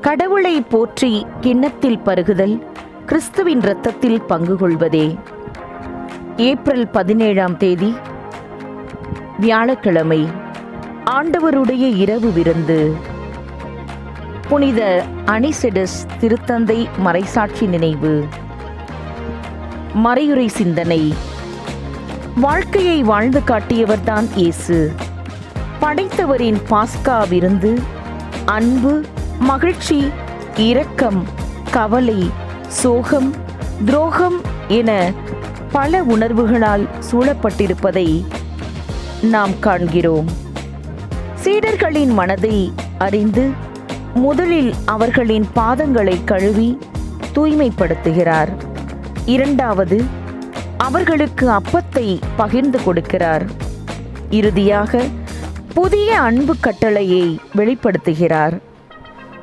கடவுளை போற்றி கிண்ணத்தில் பருகுதல் கிறிஸ்துவின் இரத்தத்தில் பங்கு கொள்வதே. ஏப்ரல் பதினேழாம் தேதி வியாழக்கிழமை ஆண்டவருடைய இரவு விருந்து. புனித அனிசெடஸ் திருத்தந்தை மறைசாட்சி நினைவு. மறையுறை சிந்தனை. வாழ்க்கையை வாழ்ந்து காட்டியவர்தான் இயேசு. படைத்தவரின் பாஸ்கா விருந்து அன்பு மகிழ்ச்சி இரக்கம் கவலை சோகம் துரோகம் என பல உணர்வுகளால் சூழப்பட்டிருப்பதை நாம் காண்கிறோம். சீடர்களின் மனதை அறிந்து முதலில் அவர்களின் பாதங்களை கழுவி தூய்மைப்படுத்துகிறார். இரண்டாவது அவர்களுக்கு அப்பத்தை பகிர்ந்து கொடுக்கிறார். இறுதியாக புதிய அன்பு கட்டளையை வெளிப்படுத்துகிறார்.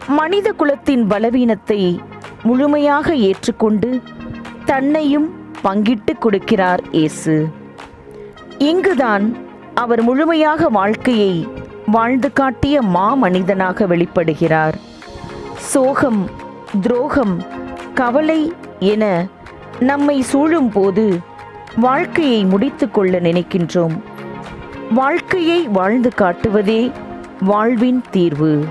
மனித குலத்தின் பலவீனத்தை முழுமையாக ஏற்றுக்கொண்டு தன்னையும் பங்கிட்டு கொடுக்கிறார் இயேசு. இங்குதான் அவர் முழுமையாக வாழ்க்கையை வாழ்ந்து காட்டிய மாமனிதனாக வெளிப்படுகிறார். சோகம் துரோகம் கவலை என நம்மை சூழும் போது வாழ்க்கையை முடித்து கொள்ள நினைக்கின்றோம். வாழ்க்கையை வாழ்ந்து காட்டுவதே வாழ்வின் தீர்வு.